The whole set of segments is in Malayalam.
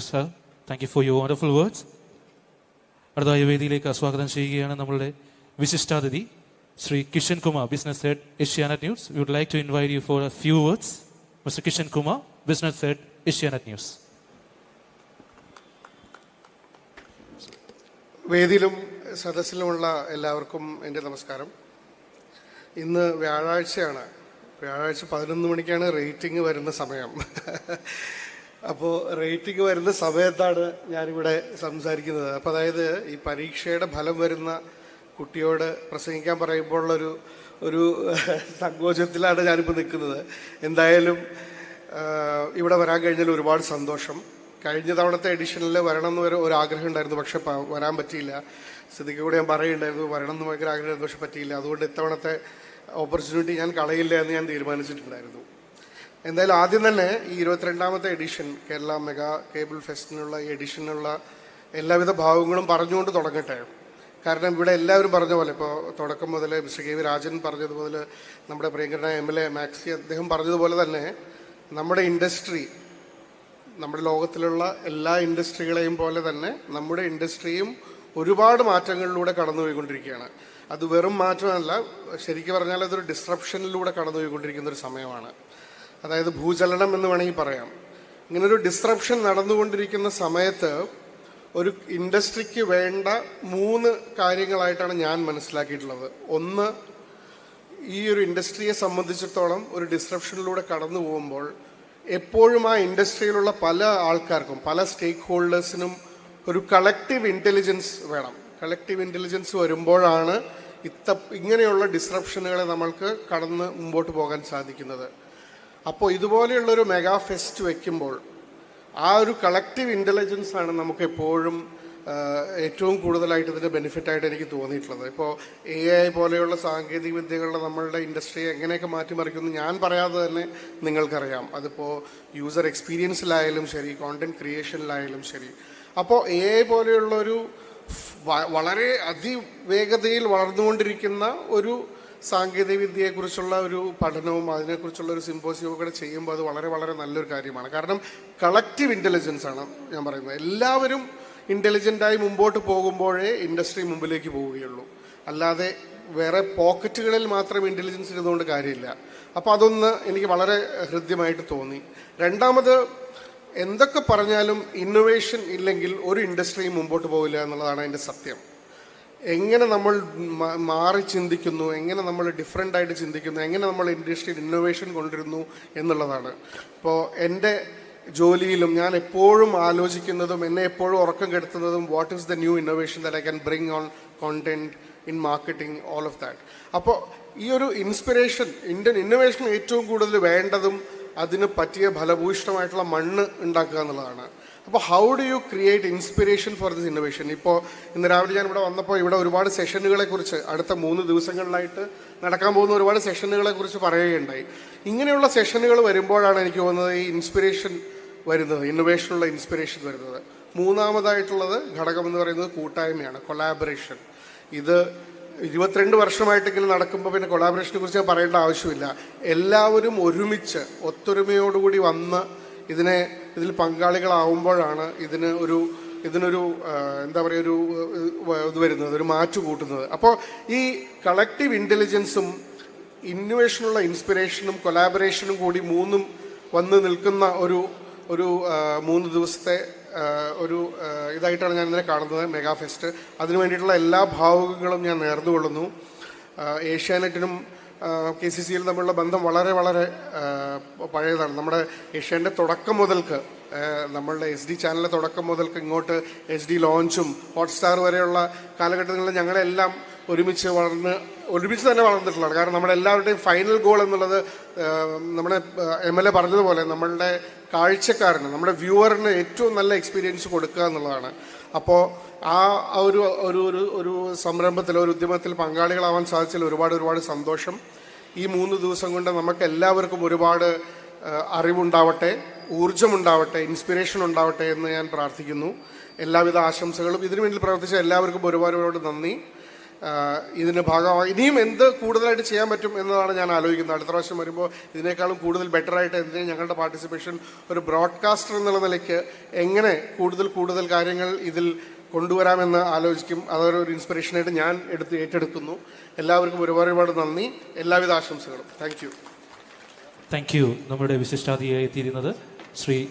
Sir thank you for your wonderful words അടുത്തായ വേദിയിലേക്ക് സ്വാഗതം ചെയ്യുകയാണ് നമ്മളുടെ വിശിഷ്ടാതിഥി Shri Kishan Kumar business head Asianet news we would like to invite you for a few words mister Kishan Kumar business head Asianet news വേദിയിലും സദസ്സിലുമുള്ള എല്ലാവർക്കും എന്റെ നമസ്കാരം. ഇന്ന് വ്യാഴാഴ്ചയാണ്. വ്യാഴാഴ്ച പതിനൊന്ന് മണിക്കാണ് റേറ്റിംഗ് വരുന്ന സമയം. അപ്പോൾ റേറ്റിംഗ് വരുന്ന സമയത്താണ് ഞാനിവിടെ സംസാരിക്കുന്നത്. അപ്പോൾ അതായത് ഈ പരീക്ഷയുടെ ഫലം വരുന്ന കുട്ടിയോട് പ്രസംഗിക്കാൻ പറയുമ്പോഴുള്ളൊരു ഒരു സങ്കോചത്തിലാണ് ഞാനിപ്പോൾ നിൽക്കുന്നത്. എന്തായാലും ഇവിടെ വരാൻ കഴിഞ്ഞാൽ ഒരുപാട് സന്തോഷം. കഴിഞ്ഞ തവണത്തെ എഡിഷനിൽ വരണം എന്ന് വരെ ഒരു ആഗ്രഹം ഉണ്ടായിരുന്നു പക്ഷെ വരാൻ പറ്റിയില്ല. സ്ഥിതിക്ക് കൂടെ ഞാൻ പറയുണ്ടായിരുന്നു വരണം എന്ന് ഭയങ്കര ആഗ്രഹമായിരുന്നു പക്ഷെ പറ്റിയില്ല. അതുകൊണ്ട് ഇത്തവണത്തെ ഓപ്പർച്യൂണിറ്റി ഞാൻ കളയില്ല എന്ന് ഞാൻ തീരുമാനിച്ചിട്ടുണ്ടായിരുന്നു. എന്തായാലും ആദ്യം തന്നെ ഈ ഇരുപത്തിരണ്ടാമത്തെ എഡിഷൻ കേരള മെഗാ കേബിൾ ഫെസ്റ്റിനുള്ള ഈ എഡിഷനുള്ള എല്ലാവിധ ഭാവങ്ങളും പറഞ്ഞുകൊണ്ട് തുടങ്ങട്ടെ. കാരണം ഇവിടെ എല്ലാവരും പറഞ്ഞ പോലെ ഇപ്പോൾ തുടക്കം മുതൽ മിസ്റ്റർ കെ വി രാജൻ പറഞ്ഞതുപോലെ നമ്മുടെ പ്രിയങ്കരനായ എം എൽ എ മാക്സി അദ്ദേഹം പറഞ്ഞതുപോലെ തന്നെ നമ്മുടെ ഇൻഡസ്ട്രി നമ്മുടെ ലോകത്തിലുള്ള എല്ലാ ഇൻഡസ്ട്രികളെയും പോലെ തന്നെ നമ്മുടെ ഇൻഡസ്ട്രിയും ഒരുപാട് മാറ്റങ്ങളിലൂടെ കടന്നുപോയിക്കൊണ്ടിരിക്കുകയാണ്. അത് വെറും മാറ്റമല്ല ശരിക്കും പറഞ്ഞാൽ അതൊരു ഡിസ്ട്രപ്ഷനിലൂടെ കടന്നുപോയിക്കൊണ്ടിരിക്കുന്ന ഒരു സമയമാണ്. അതായത് ഭൂചലനം എന്ന് വേണമെങ്കിൽ പറയാം. ഇങ്ങനൊരു ഡിസ്ട്രപ്ഷൻ നടന്നുകൊണ്ടിരിക്കുന്ന സമയത്ത് ഒരു ഇൻഡസ്ട്രിക്ക് വേണ്ട മൂന്ന് കാര്യങ്ങളായിട്ടാണ് ഞാൻ മനസ്സിലാക്കിയിട്ടുള്ളത്. ഒന്ന് ഈ ഒരു ഇൻഡസ്ട്രിയെ സംബന്ധിച്ചിടത്തോളം ഒരു ഡിസ്ട്രപ്ഷനിലൂടെ കടന്നു പോകുമ്പോൾ എപ്പോഴും ആ ഇൻഡസ്ട്രിയിലുള്ള പല ആൾക്കാർക്കും പല സ്റ്റേക്ക് ഹോൾഡേഴ്സിനും ഒരു കളക്റ്റീവ് ഇന്റലിജൻസ് വേണം. കളക്റ്റീവ് ഇന്റലിജൻസ് വരുമ്പോഴാണ് ഇത്ത ഇങ്ങനെയുള്ള ഡിസ്ട്രപ്ഷനുകളെ നമ്മൾക്ക് കടന്ന് മുമ്പോട്ട് പോകാൻ സാധിക്കുന്നത്. അപ്പോൾ ഇതുപോലെയുള്ളൊരു മെഗാ ഫെസ്റ്റ് വയ്ക്കുമ്പോൾ ആ ഒരു കളക്റ്റീവ് ഇന്റലിജൻസ് ആണ് നമുക്ക് എപ്പോഴും ഏറ്റവും കൂടുതലായിട്ട് ഇതിന്റെ ബെനിഫിറ്റായിട്ട് എനിക്ക് തോന്നിയിട്ടുള്ളത്. ഇപ്പോൾ എ ഐ പോലെയുള്ള സാങ്കേതിക വിദ്യകളുടെ നമ്മളുടെ ഇൻഡസ്ട്രിയെ എങ്ങനെയൊക്കെ മാറ്റിമറിക്കുമെന്ന് ഞാൻ പറയാതെ തന്നെ നിങ്ങൾക്കറിയാം. അതിപ്പോൾ യൂസർ എക്സ്പീരിയൻസിലായാലും ശരി കോണ്ടന്റ് ക്രിയേഷനിലായാലും ശരി. അപ്പോൾ എ ഐ പോലെയുള്ളൊരു വളരെ അതിവേഗതയിൽ വളർന്നുകൊണ്ടിരിക്കുന്ന ഒരു സാങ്കേതിക വിദ്യയെക്കുറിച്ചുള്ള ഒരു പഠനവും അതിനെക്കുറിച്ചുള്ള ഒരു സിമ്പോസിയവും കൂടെ ചെയ്യുമ്പോൾ അത് വളരെ വളരെ നല്ലൊരു കാര്യമാണ്. കാരണം കളക്റ്റീവ് ഇന്റലിജൻസ് ആണ് ഞാൻ പറയുന്നത്. എല്ലാവരും ഇന്റലിജന്റായി മുമ്പോട്ട് പോകുമ്പോഴേ ഇൻഡസ്ട്രി മുമ്പിലേക്ക് പോവുകയുള്ളൂ. അല്ലാതെ വേറെ പോക്കറ്റുകളിൽ മാത്രം ഇന്റലിജൻസ് ഇരുന്നുകൊണ്ട് കാര്യമില്ല. അപ്പോൾ അതൊന്ന് എനിക്ക് വളരെ ഹൃദ്യമായിട്ട് തോന്നി. രണ്ടാമത് എന്തൊക്കെ പറഞ്ഞാലും ഇന്നൊവേഷൻ ഇല്ലെങ്കിൽ ഒരു ഇൻഡസ്ട്രിയും മുമ്പോട്ട് പോകില്ല എന്നുള്ളതാണ് അതിന്റെ സത്യം. എങ്ങനെ നമ്മൾ മാറി ചിന്തിക്കുന്നു എങ്ങനെ നമ്മൾ ഡിഫറെന്റ് ആയിട്ട് ചിന്തിക്കുന്നു എങ്ങനെ നമ്മൾ ഇൻഡസ്ട്രിയിൽ ഇന്നോവേഷൻ കൊണ്ടുവരുന്നു എന്നുള്ളതാണ്. ഇപ്പോൾ എന്റെ ജോലിയിലും ഞാൻ എപ്പോഴും ആലോചിക്കുന്നതും എന്നെ എപ്പോഴും ഉറക്കം കെടുത്തുന്നതും what is the new innovation that I can bring on content in marketing all of that അപ്പോൾ ഈ ഒരു ഇൻസ്പിറേഷൻ ഇന്ത്യൻ ഇന്നോവേഷൻ ഏറ്റവും കൂടുതൽ വേണ്ടതും അതിന് പറ്റിയ ഫലഭൂയിഷ്ടമായിട്ടുള്ള മണ്ണ് ഉണ്ടാക്കുക എന്നുള്ളതാണ്. അപ്പോൾ how do you create inspiration for this innovation ഇപ്പോൾ ഇന്ന് രാവിലെ ഞാൻ ഇവിടെ വന്നപ്പോൾ ഇവിടെ ഒരുപാട് സെഷനുകളെ കുറിച്ച് അടുത്ത മൂന്ന് ദിവസങ്ങളിലായിട്ട് നടക്കാൻ പോകുന്ന ഒരുപാട് സെഷനുകളെ കുറിച്ച് പറയുകയുണ്ടായി. ഇങ്ങനെയുള്ള സെഷനുകൾ വരുമ്പോഴാണ് എനിക്ക് തോന്നുന്നത് ഈ ഇൻസ്പിറേഷൻ വരുന്നത് ഇന്നോവേഷനുള്ള ഇൻസ്പിറേഷൻ വരുന്നത്. മൂന്നാമതായിട്ടുള്ളത് ഘടകം എന്ന് പറയുന്നത് കൂട്ടായ്മയാണ് കൊളാബറേഷൻ ഇത് ഇരുപത്തിരണ്ട് വർഷമായിട്ട് ഇങ്ങനെ നടക്കുമ്പോൾ പിന്നെ കൊളാബറേഷനെ കുറിച്ച് ഞാൻ പറയേണ്ട ആവശ്യമില്ല. എല്ലാവരും ഒരുമിച്ച് ഒത്തൊരുമയോടുകൂടി വന്ന് ഇതിനെ ഇതിൽ പങ്കാളികളാവുമ്പോഴാണ് ഇതിന് ഒരു ഇതിനൊരു എന്താ പറയുക ഒരു ഇത് വരുന്നത് ഒരു മാറ്റു കൂട്ടുന്നത്. അപ്പോൾ ഈ കളക്റ്റീവ് ഇന്റലിജൻസും ഇന്നോവേഷനുള്ള ഇൻസ്പിറേഷനും കൊലാബറേഷനും കൂടി മൂന്നും വന്ന് നിൽക്കുന്ന ഒരു ഒരു മൂന്ന് ദിവസത്തെ ഒരു ഇതായിട്ടാണ് ഞാൻ ഇതിനെ കാണുന്നത് മെഗാ ഫെസ്റ്റ് അതിനു വേണ്ടിയിട്ടുള്ള എല്ലാ ഭാവുകങ്ങളും ഞാൻ നേർന്നുകൊള്ളുന്നു. ഏഷ്യാനെറ്റിനും കെ സി സിയിൽ തമ്മിലുള്ള ബന്ധം വളരെ വളരെ പഴയതാണ്. നമ്മുടെ ഏഷ്യാന്റെ തുടക്കം മുതൽക്ക് നമ്മളുടെ എസ് ഡി ചാനലിന്റെ തുടക്കം മുതൽക്ക് ഇങ്ങോട്ട് എസ് ഡി ലോഞ്ചും ഹോട്ട്സ്റ്റാർ വരെയുള്ള കാലഘട്ടങ്ങളിൽ ഞങ്ങളെല്ലാം ഒരുമിച്ച് വളർന്ന് ഒരുമിച്ച് തന്നെ വളർന്നിട്ടുള്ളതാണ്. കാരണം നമ്മുടെ എല്ലാവരുടെയും ഫൈനൽ ഗോൾ എന്നുള്ളത് നമ്മുടെ എം എൽ എ പറഞ്ഞതുപോലെ നമ്മളുടെ കാഴ്ചക്കാരന് നമ്മുടെ വ്യൂവറിന് ഏറ്റവും നല്ല എക്സ്പീരിയൻസ് കൊടുക്കുക എന്നുള്ളതാണ്. അപ്പോൾ ആ ഒരു ഒരു ഒരു ഒരു സംരംഭത്തിൽ ഒരു ഉദ്യമത്തിൽ പങ്കാളികളാവാൻ സാധിച്ചതിൽ ഒരുപാട് ഒരുപാട് സന്തോഷം. ഈ മൂന്ന് ദിവസം കൊണ്ട് നമുക്ക് എല്ലാവർക്കും ഒരുപാട് അറിവുണ്ടാവട്ടെ ഊർജമുണ്ടാവട്ടെ ഇൻസ്പിറേഷൻ ഉണ്ടാവട്ടെ എന്ന് ഞാൻ പ്രാർത്ഥിക്കുന്നു. എല്ലാവിധ ആശംസകളും. ഇതിനു വേണ്ടി പ്രവർത്തിച്ച എല്ലാവർക്കും ഒരുപാട് ഒരുപാട് നന്ദി. ആ, ഇതിന്റെ ഭാഗമായി ഇനിയും എന്ത് കൂടുതലായിട്ട് ചെയ്യാൻ പറ്റും എന്നതാണ് ഞാൻ ആലോചിക്കുന്നത്. അടുത്ത പ്രാവശ്യം വരുമ്പോൾ ഇതിനേക്കാളും കൂടുതൽ ബെറ്റർ ആയിട്ട് എന്തിനും ഞങ്ങളുടെ പാർട്ടിസിപ്പേഷൻ ഒരു ബ്രോഡ്കാസ്റ്റർ എന്നുള്ള നിലയ്ക്ക് എങ്ങനെ കൂടുതൽ കൂടുതൽ കാര്യങ്ങൾ ഇതിൽ കൊണ്ടുവരാമെന്ന് ആലോചിക്കും. അതൊരു ഇൻസ്പിറേഷനായിട്ട് ഞാൻ എടുത്ത് ഏറ്റെടുക്കുന്നു. എല്ലാവർക്കും ഒരുപാട് ഒരുപാട് നന്ദി. എല്ലാവിധ ആശംസകളും. താങ്ക് യു താങ്ക് യു നമ്മുടെ വിശിഷ്ടാതിഥിയായി എത്തിയിരുന്നത് Shri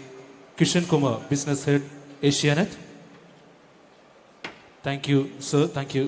Kishan Kumar business head Asianet thank you sir thank you